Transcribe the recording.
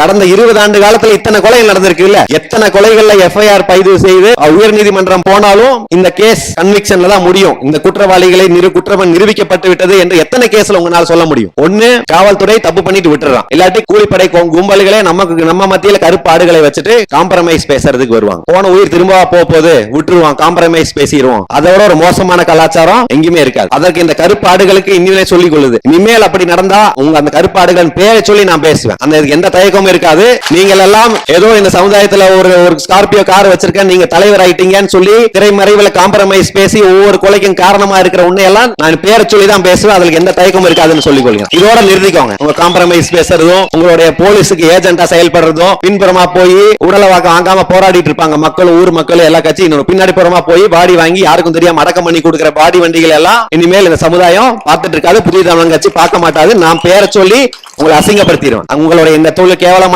கடந்த இருபது ஆண்டு காலத்துல இத்தனை கொலைகள் நடந்திருக்கு இல்ல எத்தனை கொலைகள்ல எஃப்ஐஆர் பதிவு செய்து உயர் நீதிமன்றம் போனாலும் இந்த கேஸ் கன்விக்ஷன்ல தான் முடியும். இந்த குற்றவாளிகளை நிறு குற்றம் நிரூபிக்கப்பட்டு விட்டது என்று எத்தனை கேஸ்ல உங்களால சொல்ல முடியும்? ஒண்ணு காவல்துறை தப்பு பண்ணிட்டு விட்டுறான். இல்லாட்டி கூலிப்படை கும்பல்களே நமக்கு நம்ம மத்தியில கருப்பு ஆடுகளை வச்சுட்டு காம்ப்ரமைஸ் பேசுறதுக்கு வருவாங்க. போன உயிர் திரும்ப போக போது விட்டுருவான் காம்ப்ரமைஸ் பேசிடுவோம் அதோட ஒரு மோசமான கலாச்சாரம் எங்கேயுமே இருக்காது. அதற்கு இந்த கருப்பு ஆடுகளுக்கு இனிமே சொல்லிக் கொள்ளுது. இனிமேல் அப்படி நடந்தா உங்க அந்த கருப்பு ஆடுகள் பேரை சொல்லி நான் பேசுவேன். அந்த எந்த தயக்கம் இல்லாம இருக்காது. நீங்கள் எல்லாம் ஏதோ இந்த சமுதாயத்துல ஒரு ஒரு ஸ்கார்பியோ கார் வச்சிருக்கேன் நீங்க தலைவர் ஆயிட்டீங்கன்னு சொல்லி திரைமறைவுல காம்ப்ரமைஸ் பேசி ஒவ்வொரு கொலைக்கும் காரணமா இருக்கிற உண்மையெல்லாம் நான் பேரை சொல்லி தான் பேசுவேன் அதுக்கு எந்த தயக்கமும் இருக்காதுன்னு சொல்லிக் கொள்கிறேன் இதோட நிறுத்திக்கோங்க. உங்க காம்ப்ரமைஸ் பேசுறதும் உங்களுடைய போலீஸுக்கு ஏஜென்டா செயல்படுறதும் பின்புறமா போய் உடலை வாக்க வாங்காம போராடிட்டு இருப்பாங்க. மக்கள் ஊர் மக்கள் எல்லா கட்சியும் பின்னாடி புறமா போய் பாடி வாங்கி யாருக்கும் தெரியாம அடக்கம் பண்ணி கொடுக்குற பாடி வண்டிகள் எல்லாம் இனிமேல் இந்த சமுதாயம் பார்த்துட்டு இருக்காது புதிய தமிழ் கட்சி பார்க்க மாட்டாது நான் பேரை சொல்லி உங்களை அசிங்கப்படுத்திடுவேன் உங்களுடைய இந்த தொழில் கேவலமா